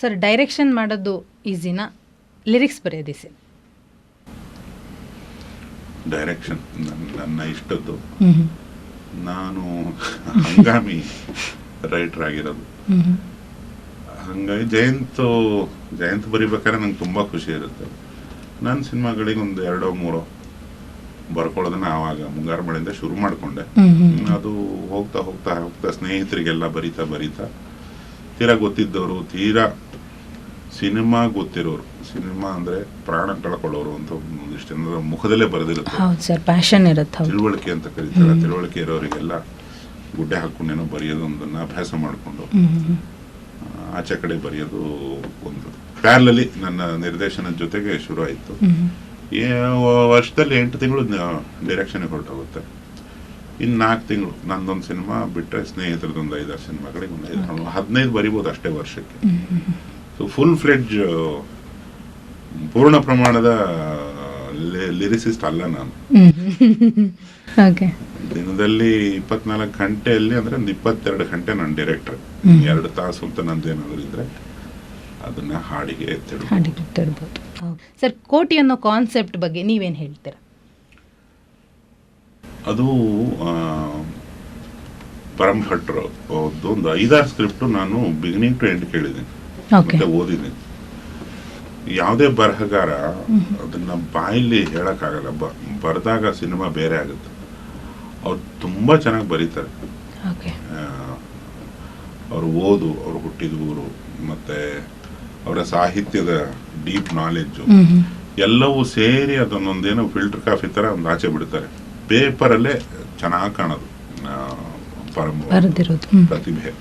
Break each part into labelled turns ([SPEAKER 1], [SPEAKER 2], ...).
[SPEAKER 1] Sir direction ಮಾಡೋದು ಈಸಿನಾ lyrics ಬರೆಯೋದು ಈಸಿ
[SPEAKER 2] ಡೈರೆಕ್ಷನ್ ನನ್ನ ಇಷ್ಟದ್ದು. ನಾನು ಹಂಗಾಮಿ ರೈಟರ್ ಆಗಿರೋದು. ಹಂಗಾಗಿ ಜಯಂತ್ ಜಯಂತ್ ಬರಿಬೇಕಾದ್ರೆ ನಂಗೆ ತುಂಬ ಖುಷಿ ಇರುತ್ತೆ. ನನ್ನ ಸಿನಿಮಾಗಳಿಗೆ ಒಂದು ಎರಡೋ ಮೂರೋ ಬರ್ಕೊಳ್ಳೋದನ್ನ ಆವಾಗ ಮುಂಗಾರು ಮಳೆಯಿಂದ ಶುರು ಮಾಡಿಕೊಂಡೆ. ಅದು ಹೋಗ್ತಾ ಹೋಗ್ತಾ ಹೋಗ್ತಾ ಸ್ನೇಹಿತರಿಗೆಲ್ಲ ಬರಿತಾ ಬರಿತಾ ತೀರಾ ಗೊತ್ತಿದ್ದವರು ತೀರಾ ಸಿನಿಮಾ ಗೊತ್ತಿರೋರು. ಸಿನಿಮಾ ಅಂದ್ರೆ ಪ್ರಾಣ ಕಳ್ಕೊಳ್ಳೋರು ಅಂತ ಒಂದಿಷ್ಟು ಜನರ ಮುಖದಲ್ಲೇ ಬರೆದಿರುತ್ತೆ.
[SPEAKER 1] ಹೌದು ಸರ್ ಪ್ಯಾಷನ್ ಇರುತ್ತೆ ಹೌದು
[SPEAKER 2] ತಿಳುವಳಿಕೆ ಅಂತ ಕರೀತಾರೆ. ತಿಳುವಳಿಕೆ ಇರೋರಿಗೆಲ್ಲ ಗುಡ್ಡೆ ಹಾಕೊಂಡೇನೋ ಬರೆಯೋದು ಒಂದನ್ನ ಅಭ್ಯಾಸ ಮಾಡಿಕೊಂಡು ಆಚೆ ಕಡೆ ಬರೆಯೋದು ಒಂದು. ಪ್ಯಾರ್ಲಲ್ಲಿ ನನ್ನ ನಿರ್ದೇಶನದ ಜೊತೆಗೆ ಶುರು ಆಯಿತು. ವರ್ಷದಲ್ಲಿ ಎಂಟು ತಿಂಗಳು ಡೈರೆಕ್ಷನ್ಗೆ ಹೊರಟೋಗುತ್ತೆ. ಇನ್ನು ನಾಲ್ಕು ತಿಂಗಳು. ನಂದೊಂದು ಸಿನಿಮಾ ಬಿಟ್ಟರೆ ಸ್ನೇಹಿತರದೊಂದು ಐದಾರು ಸಿನಿಮಾಗಳಿಗೆ ಒಂದು ಐದು ಹದಿನೈದು ಬರಿಬೋದು ಅಷ್ಟೇ ವರ್ಷಕ್ಕೆ. ಸೊ ಫುಲ್ ಫ್ಲೆಡ್ಜ್ ಪೂರ್ಣ ಪ್ರಮಾಣದ ಲಿರಿಸಿಸ್ಟ್ ಅಲ್ಲ ನಾನು. ದಿನದಲ್ಲಿ ಇಪ್ಪತ್ನಾಲ್ಕು ಗಂಟೆಯಲ್ಲಿ ಅಂದ್ರೆ ಒಂದು ಇಪ್ಪತ್ತೆರಡು ಗಂಟೆ ನಾನು ಡೈರೆಕ್ಟರ್ ಎರಡು ತಾಸು ಅಂತ ನಂದೇನಾದ್ರು ಇದ್ರೆ ಅದನ್ನ ಹಾಡಿಗೆ
[SPEAKER 1] ಸರ್ ಕೋಟಿ ಅನ್ನೋ ಕಾನ್ಸೆಪ್ಟ್ ಬಗ್ಗೆ ನೀವೇನು ಹೇಳ್ತೀರಾ?
[SPEAKER 2] ಅದು ಪರಮ್ ಪರಂ ಭಟ್ರು ಅವ್ರ್ದು ಒಂದು ಐದಾರು ಸ್ಕ್ರಿಪ್ಟ್ ನಾನು ಬಿಗಿನಿಂಗ್ ಟು ಎಂಡ್ ಕೇಳಿದ್ದೀನಿ. ಮತ್ತೆ ಓದಿದ್ದೀನಿ. ಯಾವುದೇ ಬರಹಗಾರ ಅದನ್ನ ಬಾಯಲ್ಲಿ ಹೇಳಕ್ಕಾಗಲ್ಲ. ಬರೆದಾಗ ಸಿನಿಮಾ ಬೇರೆ ಆಗುತ್ತೆ. ಅವ್ರು ತುಂಬಾ ಚೆನ್ನಾಗಿ ಬರೀತಾರೆ. ಅವರು ಓದು ಅವ್ರು ಹುಟ್ಟಿದ ಊರು ಮತ್ತೆ ಅವರ ಸಾಹಿತ್ಯದ ಡೀಪ್ ನಾಲೆಡ್ಜು ಎಲ್ಲವೂ ಸೇರಿ ಅದನ್ನೊಂದೇನೋ ಫಿಲ್ಟರ್ ಕಾಫಿ ತರ ಒಂದು ಆಚೆ ಬಿಡ್ತಾರೆ. ಪೇಪರಲ್ಲೇ ಚೆನ್ನಾಗಿ ಕಾಣೋದು. ಪ್ರತಿಭೆ.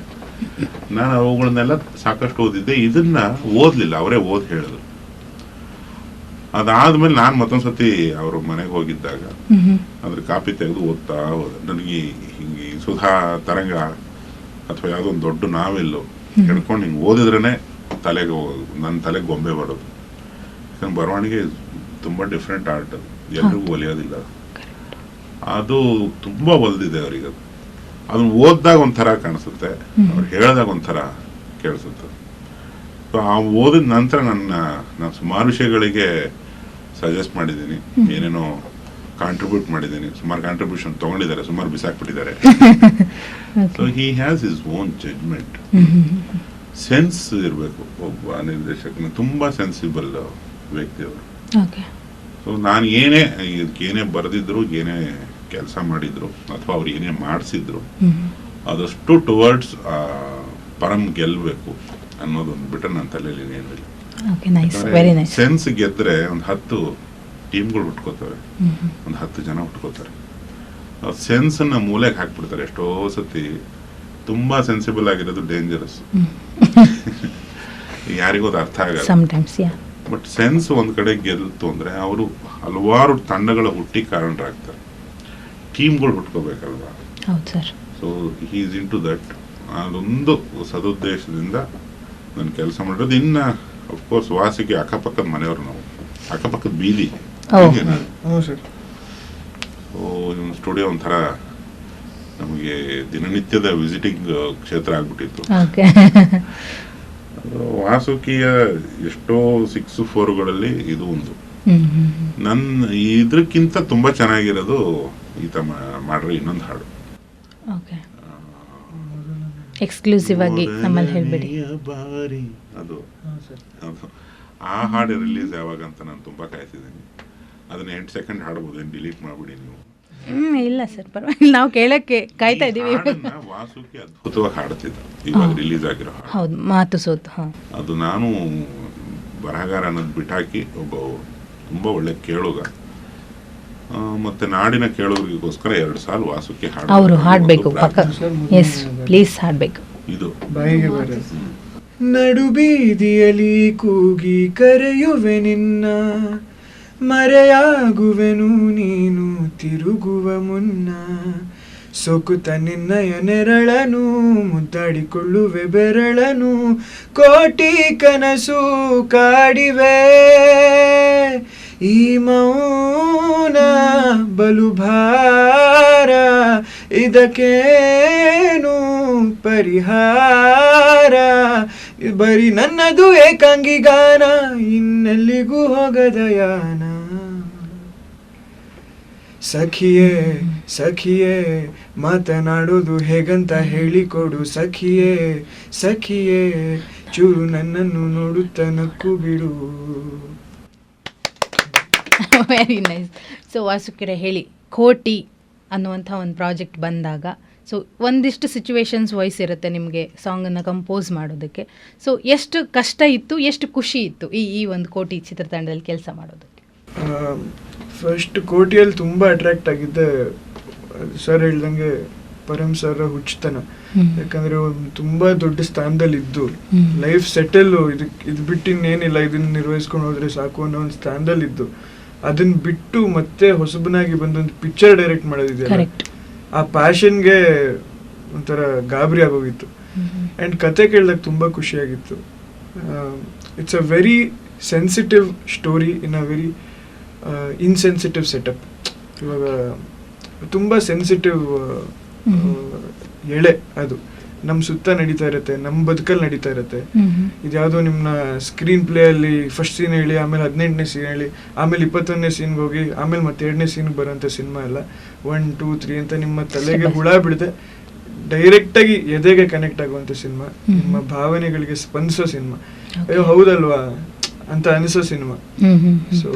[SPEAKER 2] ನಾನು ಅವುಗಳನ್ನೆಲ್ಲ ಸಾಕಷ್ಟು ಓದಿದ್ದೆ. ಇದನ್ನ ಓದ್ಲಿಲ್ಲ. ಅವರೇ ಓದ್ ಹೇಳಿದ್ರು. ಅದಾದ್ಮೇಲೆ ನಾನು ಮತ್ತೊಂದ್ಸತಿ ಅವ್ರ ಮನೆಗೆ ಹೋಗಿದ್ದಾಗ ಅಂದ್ರೆ ಕಾಪಿ ತೆಗೆದು ಓದ್ತಾ ಹೋದೆ. ನನಗೆ ಹಿಂಗೆ ಸುಧಾ ತರಂಗ ಅಥವಾ ಯಾವುದೋ ಒಂದು ದೊಡ್ಡ ನಾವೆಲ್ಲೋ ಹಿಡ್ಕೊಂಡು ಹಿಂಗೆ ಓದಿದ್ರೇನೆ ತಲೆಗೆ ಹೋಗೋದು ನನ್ನ ತಲೆಗೆ ಗೊಂಬೆ ಬರೋದು. ಯಾಕಂದ್ರೆ ಬರವಣಿಗೆ ತುಂಬಾ ಡಿಫ್ರೆಂಟ್ ಆರ್ಟ್ ಅದು. ಎಲ್ರಿಗೂ ಒಲಿಯೋದಿಲ್ಲ. ಅದು ತುಂಬಾ ಒಲ್ದಿದೆ ಅವರಿಗೆ. ಅದು ಅದನ್ನ ಓದಿದಾಗ ಒಂಥರ ಕಾಣಿಸುತ್ತೆ. ಅವ್ರು ಹೇಳಿದಾಗ ಒಂಥರ ಕೇಳಿಸುತ್ತೆ. ಸೊ ಆ ಓದಿದ ನಂತರ ನನ್ನ ನಾನು ಸುಮಾರು ವಿಷಯಗಳಿಗೆ ಸಜೆಸ್ಟ್ ಮಾಡಿದ್ದೀನಿ. ಏನೇನೋ ಕಾಂಟ್ರಿಬ್ಯೂಟ್ ಮಾಡಿದ್ದೀನಿ. ಸುಮಾರು ಕಾಂಟ್ರಿಬ್ಯೂಷನ್ ತಗೊಂಡಿದ್ದಾರೆ. ಸುಮಾರು ಬಿಸಾಕ್ಬಿಟ್ಟಿದ್ದಾರೆ. So he has is own judgement sense ಇರಬೇಕು ಒಬ್ಬ ನಿರ್ದೇಶಕನ. ತುಂಬ ಸೆನ್ಸಿಬಲ್ ವ್ಯಕ್ತಿ ಅವರು ಸೊ ನಾನು ಏನೇ ಇದಕ್ಕೆ ಏನೇ ಬರೆದಿದ್ರು ಏನೇ ಕೆಲಸ ಮಾಡಿದ್ರು ಅಥವಾ ಅವ್ರು ಏನೇ ಮಾಡಿಸಿದ್ರು
[SPEAKER 1] ಆದಷ್ಟು
[SPEAKER 2] ಅದಷ್ಟು ಟುವರ್ಡ್ಸ್ ಪರಂ ಗೆಲ್ಲಬೇಕು ಅನ್ನೋದೊಂದು ಬಿಟ್ಟರೆ ನನ್ನ ತಲೆಯಲ್ಲಿ ಏನಿಲ್ಲ ಸೆನ್ಸ್ ಗೆದ್ರೆ ಒಂದು ಹತ್ತು ಟೀಮ್ಗಳು
[SPEAKER 1] ಹ್ಞೂ
[SPEAKER 2] ಒಂದು ಹತ್ತು ಜನ ಹುಟ್ಕೋತಾರೆ ಸೆನ್ಸ್ ಅನ್ನ ಮೂಲೆಗೆ ಹಾಕ್ಬಿಡ್ತಾರೆ. ಎಷ್ಟೋ ಸತಿ ತುಂಬಾ ಸೆನ್ಸಿಬಲ್ ಆಗಿರೋದು ಡೇಂಜರಸ್ ಯಾರಿಗೂ ಅದು ಅರ್ಥ ಆಗಲ್ಲ. ಬಟ್ ಸೆನ್ಸ್ ಒಂದ್ ಕಡೆ ಗೆಲ್ತು ಅಂದ್ರೆ ಅವರು ಹಲವಾರು ತಂಡಗಳ ಹುಟ್ಟಿ ಕಾರಣರಾಗ್ತಾರೆ. ಟೀಮ್ಗಳು ಹುಟ್ಕೋಬೇಕಲ್ವಾ?
[SPEAKER 1] ಹೌದು sir.
[SPEAKER 2] So is in to that ಅದೊಂದು ಸದುದ್ದೇಶದಿಂದ ನಾನು ಕೆಲಸ ಮಾಡಿರೋದು. ಇನ್ನ ಅಫ್ಕೋರ್ಸ್ ವಾಸಿಗೆ ಅಕ್ಕಪಕ್ಕದ ಮನೆಯವರು ನಾವು. ಅಕ್ಕಪಕ್ಕದ ಬೀದಿ. ಸ್ಟುಡಿಯೋ ಒಂಥರ ನಮಗೆ ದಿನನಿತ್ಯದ ವಿಸಿಟಿಂಗ್ ಕ್ಷೇತ್ರ ಆಗ್ಬಿಟ್ಟಿತ್ತು. ವಾಸುಕಿಯ ಎಷ್ಟೋ ಸಿಕ್ಸ್ ಫೋರ್ಗಳಲ್ಲಿ ಇದು ಒಂದು. ನನ್ನ ಇದಕ್ಕಿಂತ ತುಂಬಾ ಚೆನ್ನಾಗಿರೋದು ಈತ ಥರ ಮಾಡಿರೋ ಇನ್ನೊಂದು ಹಾಡು.
[SPEAKER 1] ಓಕೆ. ಎಕ್ಸ್ಕ್ಲೂಸಿವ್ ಆಗಿ ನಮ್ಮಲ್ಲಿ ಹೇಳಬೇಡಿ.
[SPEAKER 2] ಬಾರಿ. ಅದು. ಅದು ಆ ಹಾಡು ರಿಲೀಸ್ ಯಾವಾಗ ಅಂತ ನಾನು ತುಂಬ ಕಾಯ್ತಿದ್ದೀನಿ. ಅದನ್ನ ಎಂಟು ಸೆಕೆಂಡ್ ಹಾಡ್ಬೋದು ಏನು ಡಿಲೀಟ್ ಮಾಡ್ಬಿಡಿ ನೀವು.
[SPEAKER 1] ಹ್ಞೂ ಇಲ್ಲ ಸರ್ ಪರವಾಗಿಲ್ಲ. ನಾವು ಕೇಳಕ್ಕೆ ಕಾಯ್ತಾ
[SPEAKER 2] ಈ
[SPEAKER 1] ಇದ್ದೀವಿ.
[SPEAKER 2] ವಾಸುಕಿ ಅದ್ಭುತವಾಗಿ ಹಾಡ್ತಿದ್ದ. ಇವಾಗ ರಿಲೀಸ್ ಆಗಿರೋ ಹಾಡು.
[SPEAKER 1] ಹೌದು ಮಾತು ಸೋತು ಹಾಂ.
[SPEAKER 2] ಅದು ನಾನು ಬರಹಗಾರ ಅನ್ನೋದು ಬಿಟ್ಟಾಕಿ ಒಬ್ಬ ತುಂಬ ಒಳ್ಳೆ ಕೇಳುಗ. ಮತ್ತೆ ನಾಡಿನ ಕೇಳೋರಿಗೋಸ್ಕರ ಎರಡು ಸಾಲ ವಾಸುಕಿ ಹಾಡು
[SPEAKER 1] ಅವರು ಹಾಡಬೇಕು ಪಕ್ಕ. ಎಸ್ ಪ್ಲೀಸ್ ಹಾಡಬೇಕು.
[SPEAKER 2] ಇದು.
[SPEAKER 3] ಬಾಯಿಗೆ ಬರ ನಡು ಬೀದಿಯಲ್ಲಿ ಕೂಗಿ ಕರೆಯುವೆ ನಿನ್ನ ಮರೆಯಾಗುವೆನು ನೀನು ತಿರುಗುವ ಮುನ್ನ. ಸೊಕುತ ನಿನ್ನಯ ನೆರಳನು ಮುದ್ದಾಡಿಕೊಳ್ಳುವೆ ಬೆರಳನು, ಕೋಟಿ ಕನಸು ಕಾಡಿವೆ. ಈ ಮೌನ ಬಲು ಭಾರ ಇದಕ್ಕೇನು ಪರಿಹಾರ? ಬರೀ ನನ್ನದು ಏಕಾಂಗಿ ಗಾನ ಇನ್ನೆಲ್ಲಿಗೂ ಹೋಗದ ಯಾನ? ಸಖಿಯೇ ಸಖಿಯೇ, ಮಾತನಾಡೋದು ಹೇಗಂತ ಹೇಳಿಕೊಡು ಸಖಿಯೇ ಸಖಿಯೇ, ಚೂರು ನನ್ನನ್ನು ನೋಡುತ್ತ ನಕ್ಕು ಬಿಡು
[SPEAKER 1] ವೆರಿ ನೈಸ್ ಸೊ ವಾಸುಕಿರೆ, ಹೇಳಿ, ಕೋಟಿ ಅನ್ನುವಂಥ ಒಂದು ಪ್ರಾಜೆಕ್ಟ್ ಬಂದಾಗ ಸೊ ಒಂದಿಷ್ಟು ಸಿಚುವೇಶನ್ಸ್ ವಾಯ್ಸ್ ಇರುತ್ತೆ ನಿಮಗೆ ಸಾಂಗನ್ನು ಕಂಪೋಸ್ ಮಾಡೋದಕ್ಕೆ. ಸೊ ಎಷ್ಟು ಕಷ್ಟ ಇತ್ತು, ಎಷ್ಟು ಖುಷಿ ಇತ್ತು ಈ ಈ ಒಂದು ಕೋಟಿ ಚಿತ್ರತಂಡದಲ್ಲಿ ಕೆಲಸ ಮಾಡೋದಕ್ಕೆ
[SPEAKER 3] ಫಸ್ಟ್ ಕೋಟಿಯಲ್ಲಿ ತುಂಬ ಅಟ್ರಾಕ್ಟ್ ಆಗಿದ್ದೆ ಸರ್ ಹೇಳ್ದಂಗೆ ಪರಮ್ ಸರ್ ಹುಚ್ಚತನ. ಯಾಕಂದ್ರೆ ಒಂದು ತುಂಬಾ ದೊಡ್ಡ ಸ್ಥಾನದಲ್ಲಿ ಇದ್ದು ಲೈಫ್ ಸೆಟಲ್ ಇದ್ ಇದು ಬಿಟ್ಟು ಇನ್ನೇನಿಲ್ಲ ಇದನ್ನ ನಿರ್ವಹಿಸ್ಕೊಂಡು ಹೋದ್ರೆ ಸಾಕು ಅನ್ನೋ ಒಂದು ಸ್ಥಾನದಲ್ಲಿ ಇದ್ದು ಅದನ್ನ ಬಿಟ್ಟು ಮತ್ತೆ ಹೊಸಬನಾಗಿ ಬಂದೊಂದು ಪಿಕ್ಚರ್ ಡೈರೆಕ್ಟ್
[SPEAKER 1] ಮಾಡೋದಿದೆ
[SPEAKER 3] ಆ ಪ್ಯಾಷನ್ಗೆ ಒಂಥರ ಗಾಬರಿ ಆಗೋಗಿತ್ತು. ಆ್ಯಂಡ್ ಕತೆ ಕೇಳಿದಾಗ ತುಂಬ ಖುಷಿಯಾಗಿತ್ತು. It's a very sensitive story in a very insensitive setup ಇವಾಗ ತುಂಬ ಸೆನ್ಸಿಟಿವ್ ಎಳೆ ಅದು. ನಮ್ಮ ಸುತ್ತ ನಡೀತಾ ಇರುತ್ತೆ ನಮ್ಮ ಬದುಕಲ್ಲಿ ನಡೀತಾ ಇರುತ್ತೆ. ಇದ್ಯಾವುದೋ ನಿಮ್ಮನ್ನ ಸ್ಕ್ರೀನ್ ಪ್ಲೇ ಅಲ್ಲಿ ಫಸ್ಟ್ ಸೀನ್ ಹೇಳಿ ಆಮೇಲೆ ಹದಿನೆಂಟನೇ ಸೀನ್ ಹೇಳಿ ಆಮೇಲೆ ಇಪ್ಪತ್ತೊಂದನೇ ಸೀನ್ಗೆ ಹೋಗಿ ಆಮೇಲೆ ಮತ್ತೆ ಎರಡನೇ ಸೀನ್ ಬರೋಂಥ ಸಿನಿಮಾ ಎಲ್ಲ. ಒನ್ ಟೂ ತ್ರೀ ಅಂತ ನಿಮ್ಮ ತಲೆಗೆ ಹುಳ ಬಿಡದೆ ಡೈರೆಕ್ಟಾಗಿ ಎದೆಗೆ ಕನೆಕ್ಟ್ ಆಗುವಂಥ ಸಿನಿಮಾ ನಿಮ್ಮ ಭಾವನೆಗಳಿಗೆ ಸ್ಪಂದಿಸೋ ಸಿನಿಮಾ ಅಯ್ಯೋ ಹೌದಲ್ವಾ? ಅಂತ ಅನಿಸೋ ಸಿನಿಮಾ ಸೊ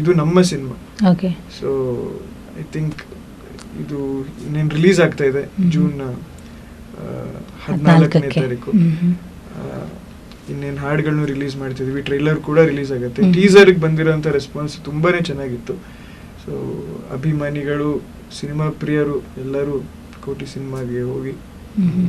[SPEAKER 3] ಇದು ನಮ್ಮ cinema.
[SPEAKER 1] Okay.
[SPEAKER 3] So I think ಇದು ಇನ್ನೇನು ರಿಲೀಸ್ ಆಗ್ತಾ ಇದೆ. ಜೂನ್ ಹದಿನಾಲ್ಕನೇ ತಾರೀಕು. ಇನ್ನೇನು ಹಾಡುಗಳನ್ನು ರಿಲೀಸ್ ಮಾಡ್ತಿದ್ವಿ. ಟ್ರೈಲರ್ ಕೂಡ ರಿಲೀಸ್ ಆಗುತ್ತೆ. ಟೀಸರ್ಗೆ ಬಂದಿರೋಂಥ ರೆಸ್ಪಾನ್ಸ್ ತುಂಬಾನೇ ಚೆನ್ನಾಗಿತ್ತು. ಸೊ ಅಭಿಮಾನಿಗಳು ಸಿನಿಮಾ ಪ್ರಿಯರು ಎಲ್ಲರೂ ಕೋಟಿ ಸಿನಿಮಾಗೆ ಹೋಗಿ.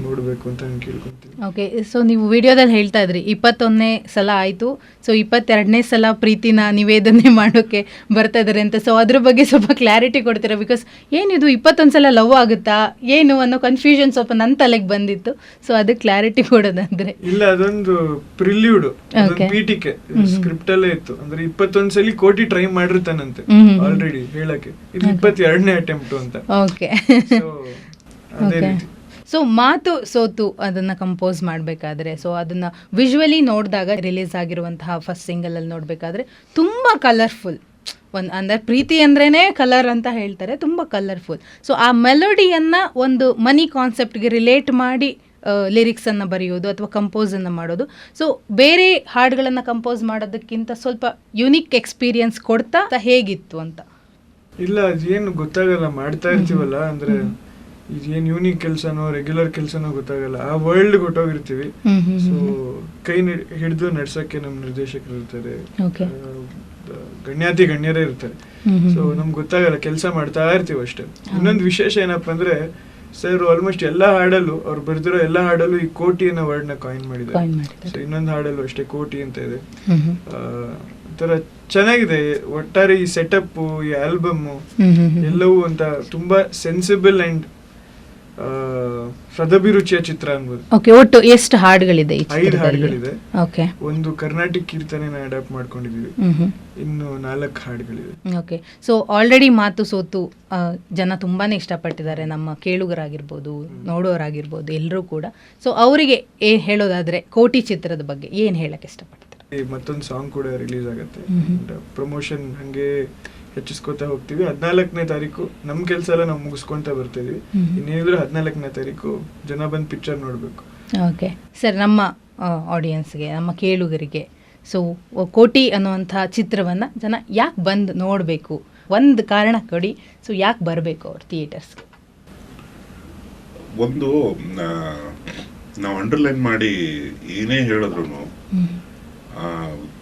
[SPEAKER 3] ನೋಡಬೇಕು ಅಂತ ನಾನು ಕೇಳ್ಕೊಂತೀನಿ.
[SPEAKER 1] ಓಕೆ ಸೊ ನೀವು ವಿಡಿಯೋದಲ್ಲಿ ಹೇಳ್ತಾ ಇದ್ರಿ ಇಪ್ಪತ್ತೊಂದನೇ ಸಲ ಆಯಿತು. ಸೊ ಇಪ್ಪತ್ತೆರಡನೇ ಸಲ ಪ್ರೀತಿನ ನಿವೇದನೆ ಮಾಡೋಕ್ಕೆ ಬರ್ತಾ ಇದ್ದಾರೆ ಅಂತ. ಸೊ ಅದ್ರ ಬಗ್ಗೆ ಸ್ವಲ್ಪ ಕ್ಲಾರಿಟಿ ಕೊಡ್ತೀರಾ? ಬಿಕಾಸ್ ಏನಿದು ಇಪ್ಪತ್ತೊಂದು ಸಲ ಲವ್ ಆಗುತ್ತಾ? ಏನು ಅನ್ನೋ ಕನ್ಫ್ಯೂಷನ್ ಸ್ವಲ್ಪ ನನ್ನ ತಲೆಗೆ ಬಂದಿತ್ತು. ಸೊ ಅದಕ್ಕೆ ಕ್ಲಾರಿಟಿ ಕೊಡೋದಂದ್ರೆ.
[SPEAKER 3] ಇಲ್ಲ ಅದೊಂದು ಪ್ರಿಲ್ಯೂಡ್
[SPEAKER 1] ಪೀಟಿಕೆ.
[SPEAKER 3] ಸ್ಕ್ರಿಪ್ಟ್ ಅಲ್ಲೇ ಇತ್ತು. ಅಂದ್ರೆ ಇಪ್ಪತ್ತೊಂದು ಸಲ ಕೋಟಿ ಟ್ರೈ ಮಾಡಿರ್ತಾನಂತೆ. ಆಲ್ರೆಡಿ ಹೇಳಕ್ಕೆ. ಇದು. ಇಪ್ಪತ್ತೆರಡನೇ ಅಟೆಂಪ್ಟ್ ಅಂತ.
[SPEAKER 1] ಓಕೆ
[SPEAKER 3] ಅದೇ ರೀತಿ.
[SPEAKER 1] ಸೊ ಮಾತು ಸೋತು ಅದನ್ನು ಕಂಪೋಸ್ ಮಾಡಬೇಕಾದ್ರೆ ಸೊ ಅದನ್ನು ವಿಜುವಲಿ ನೋಡಿದಾಗ ರಿಲೀಸ್ ಆಗಿರುವಂತಹ ಫಸ್ಟ್ ಸಿಂಗಲಲ್ಲಿ ನೋಡಬೇಕಾದ್ರೆ ತುಂಬ ಕಲರ್ಫುಲ್ ಒಂದು ಅಂದರೆ ಪ್ರೀತಿ ಅಂದ್ರೇ ಕಲರ್ ಅಂತ ಹೇಳ್ತಾರೆ ತುಂಬ ಕಲರ್ಫುಲ್ ಸೊ ಆ ಮೆಲೋಡಿಯನ್ನು ಒಂದು ಮನಿ ಕಾನ್ಸೆಪ್ಟ್ಗೆ ರಿಲೇಟ್ ಮಾಡಿ ಲಿರಿಕ್ಸನ್ನು ಬರೆಯೋದು ಅಥವಾ ಕಂಪೋಸನ್ನು ಮಾಡೋದು. ಸೊ ಬೇರೆ ಹಾಡುಗಳನ್ನು ಕಂಪೋಸ್ ಮಾಡೋದಕ್ಕಿಂತ ಸ್ವಲ್ಪ ಯುನಿಕ್ ಎಕ್ಸ್ಪೀರಿಯನ್ಸ್ ಕೊಡ್ತಾ ಹೇಗಿತ್ತು ಅಂತ.
[SPEAKER 3] ಇಲ್ಲ ಅದೇನು ಗೊತ್ತಾಗಲ್ಲ ಮಾಡ್ತಾ ಇರ್ತೀವಲ್ಲ ಅಂದ್ರೆ ಇದೇನ್ ಯೂನಿಕ್ ಕೆಲಸನೋ ರೆಗ್ಯುಲರ್ ಕೆಲಸನೋ ಗೊತ್ತಾಗಲ್ಲ. ಆ ವರ್ಲ್ಡ್ ಹೊಟ್ಟೋಗಿರ್ತೀವಿ ಸೊ ಕೈ ಹಿಡಿದು ನಡ್ಸಕ್ಕೆ ನಮ್ಮ ನಿರ್ದೇಶಕರು ಇರ್ತಾರೆ. ಗಣ್ಯಾತಿ ಗಣ್ಯರೇ ಇರ್ತಾರೆ. ಸೊ. ನಮ್ಗೆ ಗೊತ್ತಾಗಲ್ಲ ಕೆಲಸ ಮಾಡ್ತಾ ಇರ್ತೀವಿ ಅಷ್ಟೇ. ಇನ್ನೊಂದು ವಿಶೇಷ ಏನಪ್ಪಾ ಅಂದ್ರೆ ಸರ್ ಆಲ್ಮೋಸ್ಟ್ ಎಲ್ಲಾ ಹಾಡಲ್ಲೂ ಅವ್ರು ಬರ್ದಿರೋ ಎಲ್ಲಾ ಹಾಡಲ್ಲೂ ಈ ಕೋಟಿ ಅನ್ನೋ ವರ್ಡ್ನ ಕಾಯಿನ್ ಮಾಡಿದ್ದಾರೆ. ಸೊ ಇನ್ನೊಂದು ಹಾಡಲ್ಲೂ ಅಷ್ಟೇ ಕೋಟಿ ಅಂತ ಇದೆ. ಒಂಥರ ಚೆನ್ನಾಗಿದೆ. ಒಟ್ಟಾರೆ ಈ ಸೆಟಪ್ ಈ ಆಲ್ಬಮ್. ಎಲ್ಲವೂ ಅಂತ ತುಂಬಾ ಸೆನ್ಸಿಬಲ್ ಅಂಡ್ ಸದಭಿರುಚಿಯ ಚಿತ್ರ ಅನ್ಬೋದು
[SPEAKER 1] ಓಕೆ ಒಟ್ಟು ಎಷ್ಟು ಹಾಡುಗಳಿದೆ ಈ
[SPEAKER 3] ಐದು
[SPEAKER 1] ಚಿತ್ರದಲ್ಲಿ?
[SPEAKER 3] ಹಾಡುಗಳಿದೆ.
[SPEAKER 1] ಓಕೆ
[SPEAKER 3] ಒಂದು ಕರ್ನಾಟಕ ಕೀರ್ತನೆನ ಅಡಾಪ್ಟ್ ಮಾಡ್ಕೊಂಡಿದೀವಿ
[SPEAKER 1] ಹ್ಮ್ ಹ್ಮ್
[SPEAKER 3] ಇನ್ನು ನಾಲ್ಕು ಹಾಡುಗಳಿವೆ.
[SPEAKER 1] ಓಕೆ ಸೊ ಆಲ್ರೆಡಿ ಮಾತು ಸೋತು ಆ, ಜನ ತುಂಬಾನೇ ಇಷ್ಟಪಟ್ಟಿದ್ದಾರೆ. ನಮ್ಮ ಕೇಳುಗರಾಗಿರ್ಬೋದು ನೋಡೋರಾಗಿರ್ಬೋದು ಎಲ್ಲರೂ ಕೂಡ. ಸೊ ಅವರಿಗೆ ಏನ್ ಹೇಳೋದಾದ್ರೆ ಕೋಟಿ ಚಿತ್ರದ ಬಗ್ಗೆ ಏನು ಹೇಳಕ್ಕೆ ಇಷ್ಟಪಡ್ತಾರೆ?
[SPEAKER 3] ಈ ಮತ್ತೊಂದು ಸಾಂಗ್ ಕೂಡ ರಿಲೀಸ್ ಆಗುತ್ತೆ. ಪ್ರಮೋಷನ್ ಹಂಗೆ ಹೆಚ್ಚಿಸ್ಕೊತಾ ಹೋಗ್ತೀವಿ. ಹದಿನಾಲ್ಕನೇ ತಾರೀಕು ನಮ್ಮ ಕೆಲಸ ಎಲ್ಲ ನಾವು ಮುಗಿಸ್ಕೊಂತ ಬರ್ತೀವಿ
[SPEAKER 1] ಮ್ಹೂ.
[SPEAKER 3] ಇನ್ನೇನಿದ್ರು ಹದಿನಾಲ್ಕನೇ ತಾರೀಕು ಜನ ಬಂದು ಪಿಕ್ಚರ್ ನೋಡಬೇಕು.
[SPEAKER 1] ಓಕೆ. ಸರ್ ನಮ್ಮ ಆಡಿಯನ್ಸ್ಗೆ ನಮ್ಮ ಕೇಳುಗರಿಗೆ ಸೊ ಕೋಟಿ ಅನ್ನುವಂಥ ಚಿತ್ರವನ್ನು ಜನ ಯಾಕೆ ಬಂದು ನೋಡಬೇಕು? ಒಂದು ಕಾರಣ ಕೊಡಿ. ಸೊ ಯಾಕೆ ಬರಬೇಕು ಅವ್ರು ಥಿಯೇಟರ್ಸ್ಗೆ
[SPEAKER 2] ಒಂದು ನಾವು ಅಂಡರ್ಲೈನ್ ಮಾಡಿ ಏನೇ ಹೇಳಿದ್ರು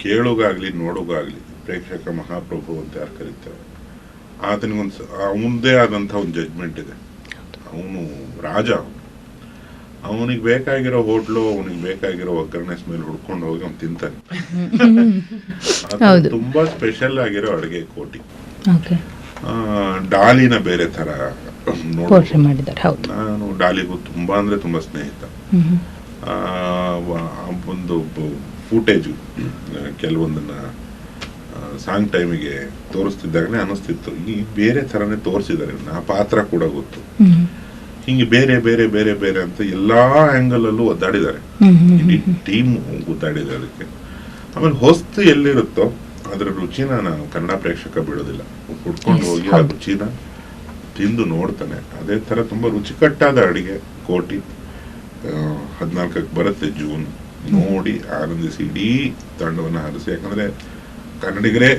[SPEAKER 2] ಕೇಳೋಗಾಗ್ಲಿ ನೋಡೋಗಾಗ್ಲಿ ಪ್ರೇಕ್ಷಕ ಮಹಾಪ್ರಭು ಅಂತ ಯಾರು ಕರೀತಾರೆ? ಆತನಿಗೊಂದು ಅವನದೇ ಆದಂಥ ಒಂದು ಜಡ್ಜ್ಮೆಂಟ್ ಇದೆ. ಅವನು ರಾಜ. ಅವನಿಗೆ ಬೇಕಾಗಿರೋ ಹೋಟ್ಲು ಅವನಿಗೆ ಬೇಕಾಗಿರೋ ಒಗ್ಗರಣೆ ಸ್ಮೆಲ್ ಹುಡ್ಕೊಂಡು ಹೋಗಿ ಅವ್ನು ತಿಂತಾನೆ. ತುಂಬಾ ಸ್ಪೆಷಲ್ ಆಗಿರೋ ಅಡುಗೆ ಕೋಟಿ. ಡಾಲಿನ ಬೇರೆ ತರ ನಾನು ಡಾಲಿಗೂ ತುಂಬಾ ಅಂದ್ರೆ ತುಂಬಾ ಸ್ನೇಹಿತ. ಒಂದು ಫೂಟೇಜು ಕೆಲವೊಂದನ್ನ ಸಾಂಗ್ ಟೈಮಿಗೆ ತೋರಿಸ್ತಿದ್ದಾಗಲೇ ಅನಿಸ್ತಿತ್ತು ಈ ಬೇರೆ ಥರನೇ ತೋರಿಸಿದ್ದಾರೆ. ಆ ಪಾತ್ರ ಕೂಡ ಗೊತ್ತು. ಹಿಂಗೆ ಬೇರೆ ಬೇರೆ ಬೇರೆ ಬೇರೆ ಅಂತ ಎಲ್ಲಾ ಆಂಗಲ್ ಅಲ್ಲೂ ಒದ್ದಾಡಿದ್ದಾರೆ. ಇಡೀ ಟೀಮ್ ಒದ್ದಾಡಿದೆ ಅದಕ್ಕೆ. ಆಮೇಲೆ ಹೊಸ್ತು ಎಲ್ಲಿರುತ್ತೋ ಅದರ ರುಚಿನ ನಾನು ಕನ್ನಡ ಪ್ರೇಕ್ಷಕ ಬಿಡೋದಿಲ್ಲ. ಕುಡ್ಕೊಂಡು ಹೋಗಿ ಆ. ರುಚಿನ ತಿಂದು ನೋಡ್ತಾನೆ. ಅದೇ ತರ ತುಂಬಾ ರುಚಿಕಟ್ಟಾದ ಅಡಿಗೆ ಕೋಟಿ ಹದಿನಾಲ್ಕಕ್ಕೆ ಬರುತ್ತೆ ಜೂನ್. ನೋಡಿ ಆನಂದಿಸಿ ಇಡೀ ತಂಡವನ್ನ ಹರಿಸಿ. ಯಾಕಂದ್ರೆ ಕನ್ನಡಿಗರೇ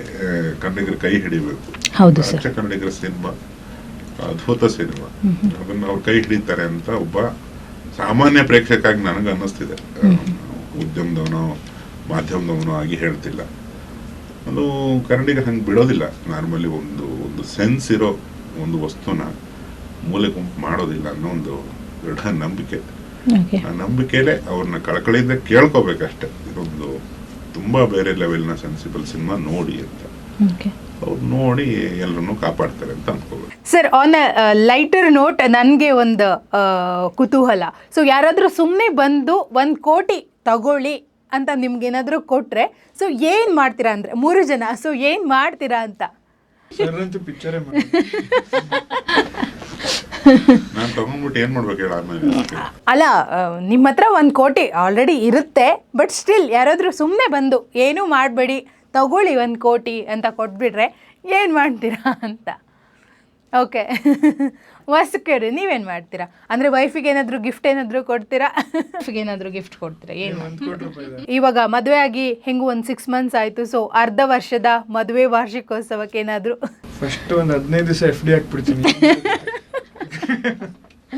[SPEAKER 2] ಕನ್ನಡಿಗರ ಕೈ ಹಿಡಿಬೇಕು. ರಾಜ್ಯ ಕನ್ನಡಿಗರ ಸಿನಿಮಾ ಅದ್ಭುತ ಸಿನಿಮಾ. ಅದನ್ನ ಅವ್ರು ಕೈ ಹಿಡಿತಾರೆ ಅಂತ ಒಬ್ಬ ಸಾಮಾನ್ಯ ಪ್ರೇಕ್ಷಕಾಗಿ ನನಗೆ ಅನ್ನಿಸ್ತಿದೆ. ಉದ್ಯಮದವನೋ ಮಾಧ್ಯಮದವನೋ ಆಗಿ ಹೇಳ್ತಿಲ್ಲ. ಅದು ಕನ್ನಡಿಗ ಹಂಗೆ ಬಿಡೋದಿಲ್ಲ. ನಾರ್ಮಲಿ ಒಂದು ಒಂದು ಸೆನ್ಸ್ ಇರೋ ಒಂದು ವಸ್ತುನ ಮೂಲೆ ಗುಂಪು ಮಾಡೋದಿಲ್ಲ ಅನ್ನೋ ಒಂದು ದೃಢ ನಂಬಿಕೆ. ಆ ನಂಬಿಕೆಲೆ ಅವ್ರನ್ನ ಕಳಕಳಿಯಿಂದ ಕೇಳ್ಕೋಬೇಕಷ್ಟೆ. ಇದೊಂದು ತುಂಬಾ ಬೇರೆ ಲೆವೆಲ್ನ ಸೆನ್ಸಿಬಲ್ ಸಿನಿಮಾ ನೋಡಿ ಅಂತ.
[SPEAKER 1] ಓಕೆ
[SPEAKER 2] ಅವ್ರು ನೋಡಿ ಎಲ್ಲರೂ ಕಾಪಾಡ್ತಾರೆ ಅಂತ ಅನ್ಕೋಬೇಕು
[SPEAKER 1] ಸರ್ ಆನ್ ಲೈಟರ್ ನೋಟ್ ನನಗೆ ಒಂದು ಕುತೂಹಲ. ಸೊ ಯಾರಾದರೂ ಸುಮ್ಮನೆ ಬಂದು ಒಂದು ಕೋಟಿ ತಗೊಳ್ಳಿ ಅಂತ ನಿಮ್ಗೇನಾದರೂ ಕೊಟ್ಟರೆ ಸೊ ಏನು ಮಾಡ್ತೀರಾ ಅಂದರೆ ಮೂರು ಜನ ಸೊ ಏನು ಮಾಡ್ತೀರಾ ಅಂತ?
[SPEAKER 2] ನಾನು ತಗೊಂಡ್ಬಿಟ್ಟು ಏನ್ ಮಾಡ್ಬೇಕು ಹೇಳ
[SPEAKER 1] ಅಲ್ಲ ನಿಮ್ಮ ಹತ್ರ ಒಂದು ಕೋಟಿ ಆಲ್ರೆಡಿ ಇರುತ್ತೆ ಬಟ್ ಸ್ಟಿಲ್ ಯಾರಾದರೂ ಸುಮ್ಮನೆ ಬಂದು ಏನೂ ಮಾಡಬೇಡಿ ತಗೊಳ್ಳಿ ಒಂದು ಕೋಟಿ ಅಂತ ಕೊಟ್ಬಿಟ್ರೆ ಏನು ಮಾಡ್ತೀರಾ ಅಂತ. ಓಕೆ ಮಸ್ತ್ ಕೇಳಿ ನೀವೇನು ಮಾಡ್ತೀರಾ? ಅಂದರೆ ವೈಫಿಗೆ ಏನಾದರೂ ಗಿಫ್ಟ್ ಏನಾದರೂ ಕೊಡ್ತೀರಾ? ವೈಫಿಗೆ ಏನಾದರೂ ಗಿಫ್ಟ್ ಕೊಡ್ತೀರಾ? ಏನು
[SPEAKER 3] ಒಂದು ಕೋಟಿ ರೂಪಾಯಿ ಇದೆ?
[SPEAKER 1] ಇವಾಗ ಮದುವೆ ಆಗಿ ಹೆಂಗು ಒಂದು ಸಿಕ್ಸ್ ಮಂತ್ಸ್ ಆಯಿತು ಸೊ ಅರ್ಧ ವರ್ಷದ ಮದುವೆ ವಾರ್ಷಿಕೋತ್ಸವಕ್ಕೆ ಏನಾದರೂ?
[SPEAKER 3] ಫಸ್ಟ್ ಒಂದು ಹದಿನೈದು ದಿವಸ ಎಫ್ ಡಿ ಹಾಕ್ಬಿಡ್ತೀನಿ.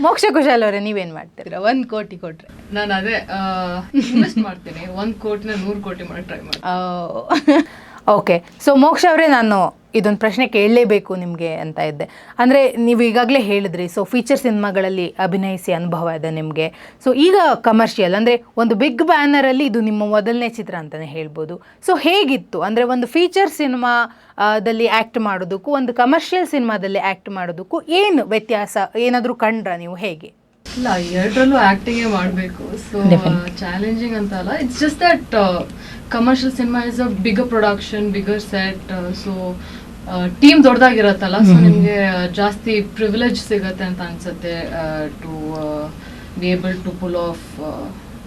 [SPEAKER 1] ಮೋಕ್ಷ ಕುಶಾಲ್ ಅವರೇ ನೀವೇನ್ ಮಾಡ್ತೀರಾ? ಒಂದ್ ಕೋಟಿ ಕೊಟ್ರೆ.
[SPEAKER 4] ನಾನು ಅದೇ ಇನ್ವೆಸ್ಟ್ ಮಾಡ್ತೀನಿ. ಒಂದ್ ಕೋಟಿನ ನೂರು ಕೋಟಿ ಮಾಡಿ ಟ್ರೈ ಮಾಡ್ತೀನಿ.
[SPEAKER 1] ಓಕೆ ಸೊ ಮೋಕ್ಷ ಅವರೇ ನಾನು ಇದೊಂದು ಪ್ರಶ್ನೆ ಕೇಳಲೇಬೇಕು ನಿಮಗೆ ಅಂತ ಇದ್ದೆ. ಅಂದರೆ ನೀವು ಈಗಾಗಲೇ ಹೇಳಿದ್ರಿ ಸೊ ಫೀಚರ್ ಸಿನಿಮಾಗಳಲ್ಲಿ ಅಭಿನಯಿಸಿ ಅನುಭವ ಇದೆ ನಿಮಗೆ. ಸೊ ಈಗ ಕಮರ್ಷಿಯಲ್ ಅಂದರೆ ಒಂದು ಬಿಗ್ ಬ್ಯಾನರಲ್ಲಿ ಇದು ನಿಮ್ಮ ಮೊದಲನೇ ಚಿತ್ರ ಅಂತಲೇ ಹೇಳ್ಬೋದು. ಸೊ ಹೇಗಿತ್ತು? ಅಂದರೆ ಒಂದು ಫೀಚರ್ ಸಿನಿಮಾದಲ್ಲಿ ಆ್ಯಕ್ಟ್ ಮಾಡೋದಕ್ಕೂ ಒಂದು ಕಮರ್ಷಿಯಲ್ ಸಿನಿಮಾದಲ್ಲಿ ಆ್ಯಕ್ಟ್ ಮಾಡೋದಕ್ಕೂ ಏನು ವ್ಯತ್ಯಾಸ? ಏನಾದರೂ ಕಂಡ್ರ ನೀವು ಹೇಗೆ?
[SPEAKER 4] ಇಲ್ಲ ಎರಡರಲ್ಲೂ ಆಕ್ಟಿಂಗೇ ಮಾಡಬೇಕು. ಸೊ ಚಾಲೆಂಜಿಂಗ್ ಅಂತ ಅಲ್ಲ. It's just that commercial cinema is a bigger production bigger set so team ದೊಡ್ಡದಾಗಿರತ್ತಲ್ಲ so ನಿಮಗೆ ಜಾಸ್ತಿ ಪ್ರಿವಿಲೇಜ್ ಸಿಗತ್ತೆ ಅಂತ ಅನ್ಸುತ್ತೆ to be able to pull off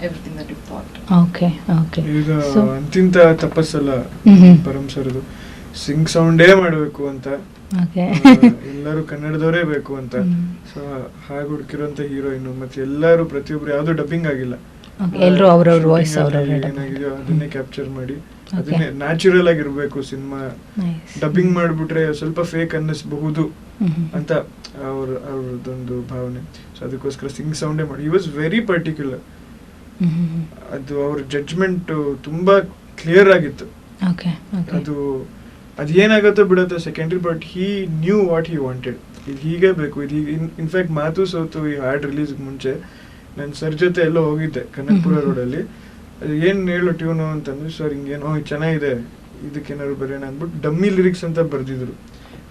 [SPEAKER 4] everything that you thought
[SPEAKER 1] okay okay
[SPEAKER 3] ಈಗ
[SPEAKER 1] So-
[SPEAKER 3] ಅಂತಿಂತ ತಪಸ್ಸಲ್ಲ. ಪರಮ್ ಸರ್ದು. ಸಿಂಗ್ ಸೌಂಡೇ ಮಾಡಬೇಕು ಅಂತ. ಎಲ್ಲರೂ ಕನ್ನಡದವರೇ ಬೇಕು ಅಂತ. ಸೊ ಹಾಗೆ ಹುಡುಕಿರುವಂತ ಹೀರೋಯಿನ್ ಮತ್ತೆ ಎಲ್ಲರೂ ಪ್ರತಿಯೊಬ್ರು ಯಾವ್ದು ಡಬ್ಬಿಂಗ್ ಆಗಿಲ್ಲ.
[SPEAKER 1] ಎಲ್ಲರೂ ಅವ್ರವ್ರ ವಾಯ್ಸ್ ಅವರವ್ರ
[SPEAKER 3] ಏನಾಗಿದೆಯೋ ಅದನ್ನೇ ಕ್ಯಾಪ್ಚರ್ ಮಾಡಿ. ಅದನ್ನೇ ನ್ಯಾಚುರಲ್ ಆಗಿರ್ಬೇಕು ಸಿನಿಮಾ. ಡಬ್ಬಿಂಗ್ ಮಾಡಿಬಿಟ್ರೆ ಸ್ವಲ್ಪ ಫೇಕ್ ಅನ್ನಿಸ್ಬಹುದು ಅಂತ ಅವ್ರ ಅವ್ರದ್ದೊಂದು ಭಾವನೆ. ಸೊ ಅದಕ್ಕೋಸ್ಕರ ಸಿಂಗ್ ಸೌಂಡೇ ಮಾಡಿ. ಈ ವಾಸ್ ವೆರಿ ಪರ್ಟಿಕ್ಯುಲರ್ ಅದು ಅವ್ರ ಜಡ್ಜ್ಮೆಂಟ್ ತುಂಬಾ ಕ್ಲಿಯರ್ ಆಗಿತ್ತು. ಅದು ಅದು ಏನಾಗುತ್ತೋ ಬಿಡುತ್ತೋ secondary but he knew what he wanted ಇದು ಹೀಗೆ ಬೇಕು. ಇದು ಹೀಗೆ ಇನ್ಫ್ಯಾಕ್ಟ್ ಮಾತು ಸೋತು ಈ ಹಾಡ್ ರಿಲೀಸ್ ಮುಂಚೆ ನಾನು ಸರ್ ಜೊತೆ ಎಲ್ಲೋ ಹೋಗಿದ್ದೆ ಕನಕಪುರ. ರೋಡಲ್ಲಿ. ಅದು ಏನು ಹೇಳು ಟ್ಯೂನು ಅಂತಂದ್ರೆ ಸರ್ ಹಿಂಗೇನೋ ಚೆನ್ನಾಗಿದೆ ಇದಕ್ಕೇನಾದ್ರು ಬರೆಯೋಣ ಅಂದ್ಬಿಟ್ಟು ಡಮ್ಮಿ ಲಿರಿಕ್ಸ್ ಅಂತ ಬರ್ದಿದ್ರು.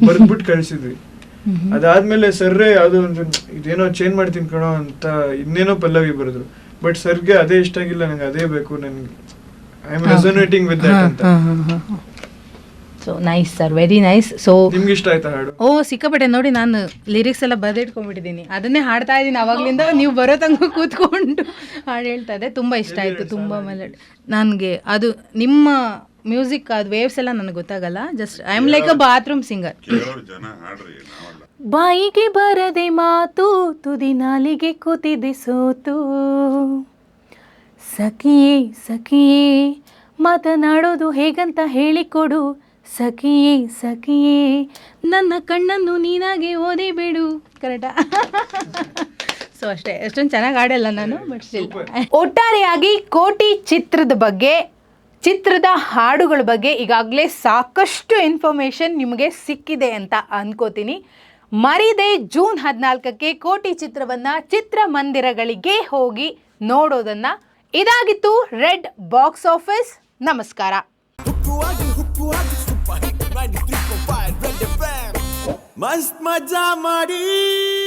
[SPEAKER 3] ಬರ್ದ್ಬಿಟ್ಟು ಕಳ್ಸಿದ್ವಿ. ಅದಾದ್ಮೇಲೆ ಸರ್ರೇ ಅದು ಒಂದು ಇದೇನೋ ಚೇಂಜ್ ಮಾಡ್ತೀನಿ ಕಣೋ ಅಂತ ಇನ್ನೇನೋ ಪಲ್ಲವಿ ಬರೆದ್ರು. ಬಟ್ ಸರ್ಗೆ ಅದೇ ಇಷ್ಟ ಆಗಿಲ್ಲ ನಂಗೆ ಅದೇ ಬೇಕು ನನ್ಗೆ I am resonating with that ಅಂತ.
[SPEAKER 1] So nice sir very nice so
[SPEAKER 3] ನಿಮ್ಗೆ ಇಷ್ಟ ಆಯ್ತಾ ಹಾಡು?
[SPEAKER 1] ಓ ಸಿಕ್ಕಾಪಟ್ಟೆ. ನೋಡಿ ನಾನು ಲಿರಿಕ್ಸ್ ಎಲ್ಲ ಬರೆದಿಟ್ಕೊಂಡ್ಬಿಟ್ಟಿದ್ದೀನಿ. ಅದನ್ನೇ ಹಾಡ್ತಾ ಇದ್ದೀನಿ. ಅವಾಗ್ಲಿಂದ ನೀವು ಬರೋ ತನಕ ಕೂತ್ಕೊಂಡು ಹಾಡು ಹೇಳ್ತಾ ಇದೆ ತುಂಬ ಇಷ್ಟ ಆಯಿತು. ತುಂಬ ಮೆಲಡಿ ನನಗೆ ಅದು ನಿಮ್ಮ ಮ್ಯೂಸಿಕ್ ಅದು ವೇವ್ಸ್ ಎಲ್ಲ ನನಗೆ ಗೊತ್ತಾಗಲ್ಲ. Just I am like a bathroom singer
[SPEAKER 2] ಕೇಳೋರು ಜನ ಹಾಡ್ರಿ ನಾವಲ್ಲ.
[SPEAKER 1] ಬಾಯಿಗೆ ಬರದೆ ಮಾತು ತುದಿ ನಾಲಿಗೆ ಕೂತಿದೆ ಸೋತು. ಸಖಿಯೇ ಸಖಿಯೇ ಮಾತನಾಡೋದು ಹೇಗಂತ ಹೇಳಿಕೊಡು. ಸಖಿಯೇ ಸಖಿಯೇ ನನ್ನ ಕಣ್ಣನ್ನು ನೀನಾಗೆ ಓದಿ ಬಿಡು ಕರೆಕ್ಟಾ ಸೊ ಅಷ್ಟೇ. ಎಷ್ಟೊಂದು ಚೆನ್ನಾಗಿ ಆಡಲ್ಲ ನಾನು ಬಟ್ ಸ್ಟಿಲ್ ಒಟ್ಟಾರೆಯಾಗಿ ಕೋಟಿ ಚಿತ್ರದ ಬಗ್ಗೆ ಚಿತ್ರದ ಹಾಡುಗಳ ಬಗ್ಗೆ ಈಗಾಗಲೇ ಸಾಕಷ್ಟು ಇನ್ಫಾರ್ಮೇಷನ್ ನಿಮಗೆ ಸಿಕ್ಕಿದೆ ಅಂತ ಅನ್ಕೋತೀನಿ. ಮರಿದೆ ಜೂನ್ ಹದಿನಾಲ್ಕಕ್ಕೆ ಕೋಟಿ ಚಿತ್ರವನ್ನ ಚಿತ್ರಮಂದಿರಗಳಿಗೆ ಹೋಗಿ ನೋಡೋದನ್ನು. ಇದಾಗಿತ್ತು ರೆಡ್ ಬಾಕ್ಸ್ ಆಫೀಸ್. ನಮಸ್ಕಾರ.
[SPEAKER 5] मस्त मज़ा मारी